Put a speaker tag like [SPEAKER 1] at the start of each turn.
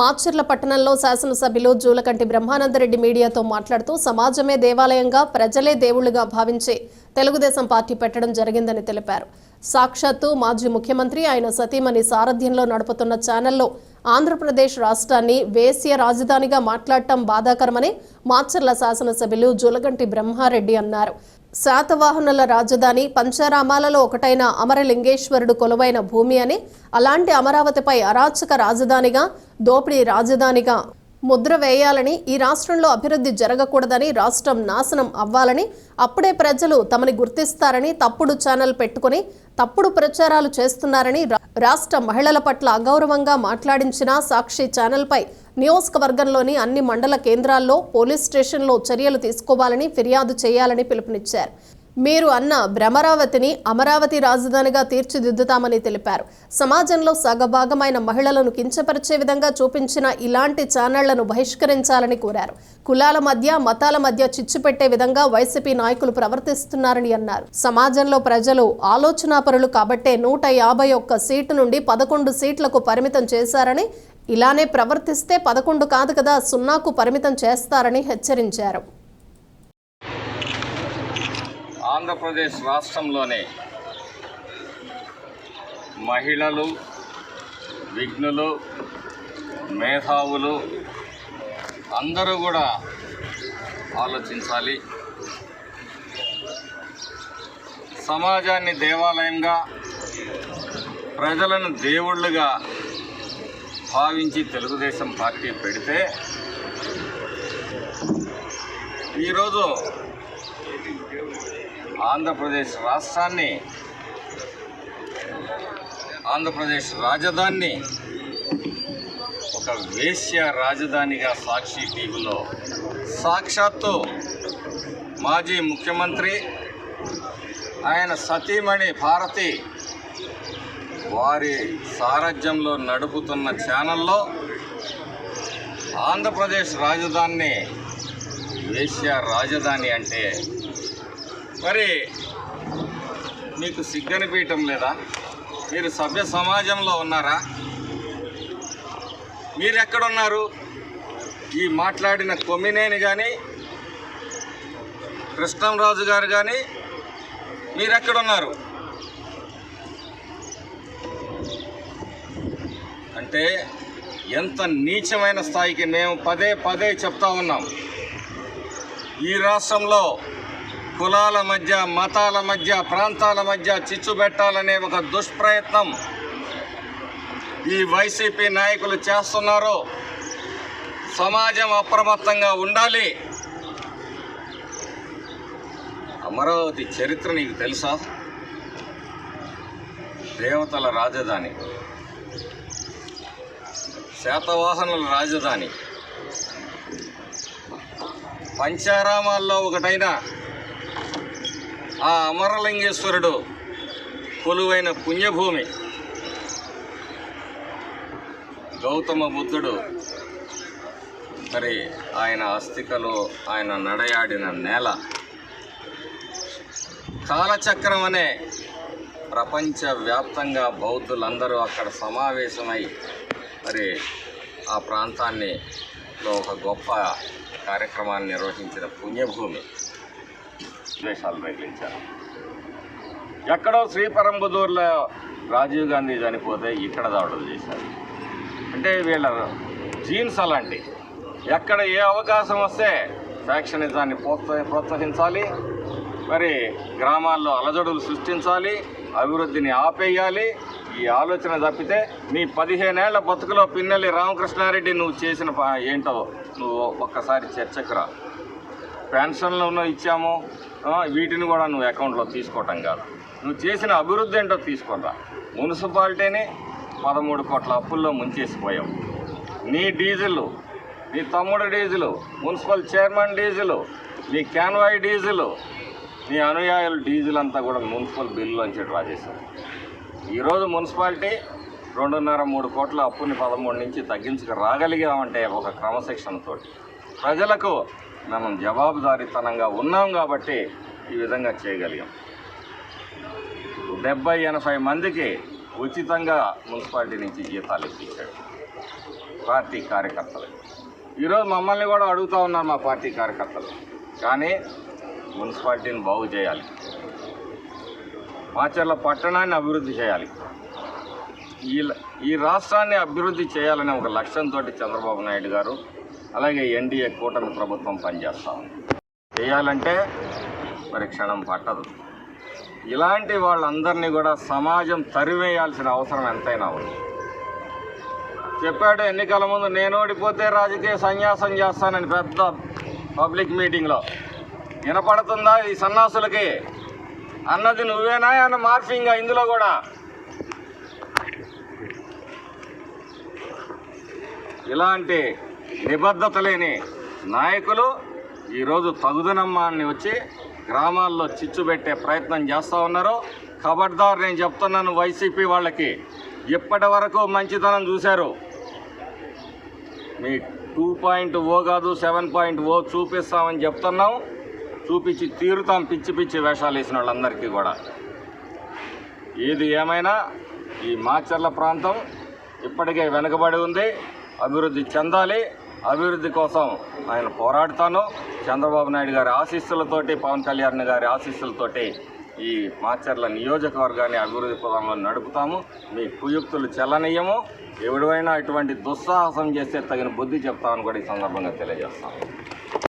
[SPEAKER 1] మాచర్ల పట్టణంలో శాసనసభ్యులు జూలకంటి బ్రహ్మానందరెడ్డి మీడియాతో మాట్లాడుతూ సమాజమే దేవాలయంగా ప్రజలే దేవుళ్ళుగా భావించి తెలుగుదేశం పార్టీ పెట్టడం జరిగిందని తెలిపారు. సాక్షాత్తు మాజీ ముఖ్యమంత్రి ఆయన సతీమణి సారథ్యంలో నడుపుతున్న ఛానల్లో ఆంధ్రప్రదేశ్ రాష్ట్రాన్ని వేశ్య రాజధానిగా మాట్లాడటం బాధాకరమని మాచర్ల శాసనసభ్యులు జూలగంటి బ్రహ్మారెడ్డి అన్నారు. శాతవాహనుల రాజధాని పంచరామాలలో ఒకటైన అమరలింగేశ్వరుడు కొలువైన భూమి అని అలాంటి అమరావతిపై అరాచక రాజధానిగా దోపిడీ రాజధానిగా ముద్ర వేయాలని ఈ రాష్ట్రంలో అభివృద్ధి జరగకూడదని రాష్ట్రం నాశనం అవ్వాలని అప్పుడే ప్రజలు తమని గుర్తిస్తారని తప్పుడు ఛానల్ పెట్టుకుని తప్పుడు ప్రచారాలు చేస్తున్నారని రా- రాష్ట్ర మహిళల పట్ల అగౌరవంగా మాట్లాడించిన సాక్షి ఛానల్పై నియోజకవర్గంలోని అన్ని మండల కేంద్రాల్లో పోలీస్ స్టేషన్లో చర్యలు తీసుకోవాలని ఫిర్యాదు చేయాలని పిలుపునిచ్చారు. మీరు అన్న భ్రమరావతిని అమరావతి రాజధానిగా తీర్చిదిద్దుతామని తెలిపారు. సమాజంలో సగభాగమైన మహిళలను కించపరిచే విధంగా చూపించిన ఇలాంటి ఛానళ్ళను బహిష్కరించాలని కోరారు. కులాల మధ్య మతాల మధ్య చిచ్చు పెట్టే విధంగా వైసీపీ నాయకులు ప్రవర్తిస్తున్నారని అన్నారు. సమాజంలో ప్రజలు ఆలోచనాపరులు కాబట్టే నూట యాభై ఒక్క సీటు నుండి పదకొండు సీట్లకు పరిమితం చేశారని ఇలానే ప్రవర్తిస్తే పదకొండు కాదు కదా సున్నాకు పరిమితం చేస్తారని హెచ్చరించారు.
[SPEAKER 2] ఆంధ్రప్రదేశ్ రాష్ట్రంలోనే మహిళలు విఘ్నులు మేధావులు అందరూ కూడా ఆలోచించాలి. సమాజాన్ని దేవాలయంగా ప్రజలను దేవుళ్ళుగా భావించి తెలుగుదేశం పార్టీ పెడితే ఈరోజు ఆంధ్రప్రదేశ్ రాష్ట్రాన్ని ఆంధ్రప్రదేశ్ రాజధానిని ఒక వేశ్య రాజధానిగా సాక్షి టీవీలో సాక్షాత్తు మాజీ ముఖ్యమంత్రి ఆయన సతీమణి భారతి వారి సారథ్యంలో నడుపుతున్న ఛానల్లో ఆంధ్రప్రదేశ్ రాజధానిని ఏషియా రాజధాని అంటే మరి మీకు సిగ్గనిపించటం లేదా? మీరు సభ్య సమాజంలో ఉన్నారా? మీరు ఎక్కడున్నారు ఈ మాట్లాడిన కొమ్మినేని కానీ కృష్ణంరాజు గారు కానీ మీరెక్కడున్నారు? అంటే ఎంత నీచమైన స్థాయికి మేము పదే పదే చెప్తా ఉన్నాం. ఈ రాష్ట్రంలో కులాల మధ్య మతాల మధ్య ప్రాంతాల మధ్య చిచ్చు పెట్టాలనే ఒక దుష్ప్రయత్నం ఈ వైసీపీ నాయకులు చేస్తున్నారు సమాజం అప్రమత్తంగా ఉండాలి. అమరావతి చరిత్ర నీకు తెలుసా? దేవతల రాజధాని. శాతవాహనుల రాజధాని. పంచారామాల్లో ఒకటైన ఆ అమరలింగేశ్వరుడు కొలువైన పుణ్యభూమి. గౌతమ బుద్ధుడు మరి ఆయన అస్థికలు ఆయన నడయాడిన నేల. కాలచక్రం అనే ప్రపంచవ్యాప్తంగా బౌద్ధులందరూ అక్కడ సమావేశమై మరి ఆ ప్రాంతాన్ని లో ఒక గొప్ప కార్యక్రమాన్ని నిర్వహించిన పుణ్యభూమి. విశేషాలు మిగిలించారు ఎక్కడో శ్రీపరంబుదూరులో రాజీవ్ గాంధీ చనిపోతే ఇక్కడ దాడులు చేశారు. అంటే వీళ్ళ జీన్స్ అలాంటి. ఎక్కడ ఏ అవకాశం వస్తే ఫ్యాక్షనిజాన్ని ప్రోత్సహి ప్రోత్సహించాలి. మరి గ్రామాల్లో అలజడులు సృష్టించాలి. అభివృద్ధిని ఆపేయాలి. ఈ ఆలోచన తప్పితే నీ పదిహేనేళ్ళ బతుకులో పిన్నెల్లి రామకృష్ణారెడ్డి నువ్వు చేసిన ఏంటో నువ్వు ఒక్కసారి చర్చకురా. పెన్షన్లను ఇచ్చాము వీటిని కూడా నువ్వు అకౌంట్లో తీసుకోవటం కాదు. నువ్వు చేసిన అభివృద్ధి ఏంటో తీసుకోరా మున్సిపాలిటీని పదమూడు కోట్ల అప్పుల్లో ముంచేసిపోయావు. నీ డీజిల్ నీ తమ్ముడు డీజిల్ మున్సిపల్ చైర్మన్ డీజిల్ నీ క్యాన్వాయ్ డీజిల్ నీ అనుయాయుల డీజిల్ అంతా కూడా మున్సిపల్ బిల్లులోంచి డ్రా చేశారు. ఈరోజు మున్సిపాలిటీ రెండున్నర మూడు కోట్ల అప్పుని పదమూడు నుంచి తగ్గించుకు రాగలిగామంటే ఒక క్రమశిక్షణతో ప్రజలకు మనం జవాబుదారీతనంగా ఉన్నాం కాబట్టి ఈ విధంగా చేయగలిగాం. డెబ్బై ఎనభై మందికి ఉచితంగా మున్సిపాలిటీ నుంచి జీతాలు ఇప్పించాడు పార్టీ కార్యకర్తలు. ఈరోజు మమ్మల్ని కూడా అడుగుతూ ఉన్నారు మా పార్టీ కార్యకర్తలు. కానీ మున్సిపాలిటీని బాగు చేయాలి. మాచర్ల పట్టణాన్ని అభివృద్ధి చేయాలి. ఈ ఈ రాష్ట్రాన్ని అభివృద్ధి చేయాలనే ఒక లక్ష్యంతో చంద్రబాబు నాయుడు గారు అలాగే ఎన్డీఏ కూటమి ప్రభుత్వం పనిచేస్తాం చేయాలంటే మరి క్షణం పట్టదు. ఇలాంటి వాళ్ళందరినీ కూడా సమాజం తరివేయాల్సిన అవసరం ఎంతైనా ఉంది. చెప్పాడు ఎన్నికల ముందు నేను ఓడిపోతే రాజకీయ సన్యాసం చేస్తానని పెద్ద పబ్లిక్ మీటింగ్లో. వినపడుతుందా ఈ సన్నాసులకి? అన్నది నువ్వేనా? అన్న మార్ఫింగ్ ఇందులో కూడా? ఇలాంటి నిబద్ధత లేని నాయకులు ఈరోజు తగుదనమ్మాన్ని వచ్చి గ్రామాల్లో చిచ్చు పెట్టే ప్రయత్నం చేస్తూ ఉన్నారు. ఖబర్దార్ నేను చెప్తున్నాను వైసీపీ వాళ్ళకి. ఇప్పటి వరకు మంచితనం చూశారు. మీ టూ పాయింట్ ఓ కాదు సెవెన్ పాయింట్ ఓ చూపిస్తామని చెప్తున్నాం. చూపించి తీరుతాం పిచ్చి పిచ్చి వేషాలు వేసిన వాళ్ళందరికీ కూడా. ఏది ఏమైనా ఈ మాచర్ల ప్రాంతం ఇప్పటికే వెనుకబడి ఉంది. అభివృద్ధి చెందాలి. అభివృద్ధి కోసం ఆయన పోరాడుతాను. చంద్రబాబు నాయుడు గారి ఆశీస్సులతోటి పవన్ కళ్యాణ్ గారి ఆశీస్సులతోటి ఈ మాచర్ల నియోజకవర్గాన్ని అభివృద్ధి పదంలో నడుపుతాము. మీ కుయుక్తులు చెల్లనీయము. ఎవడైనా ఇటువంటి దుస్సాహసం చేస్తే తగిన బుద్ధి చెప్తామని కూడా ఈ సందర్భంగా తెలియజేస్తాను.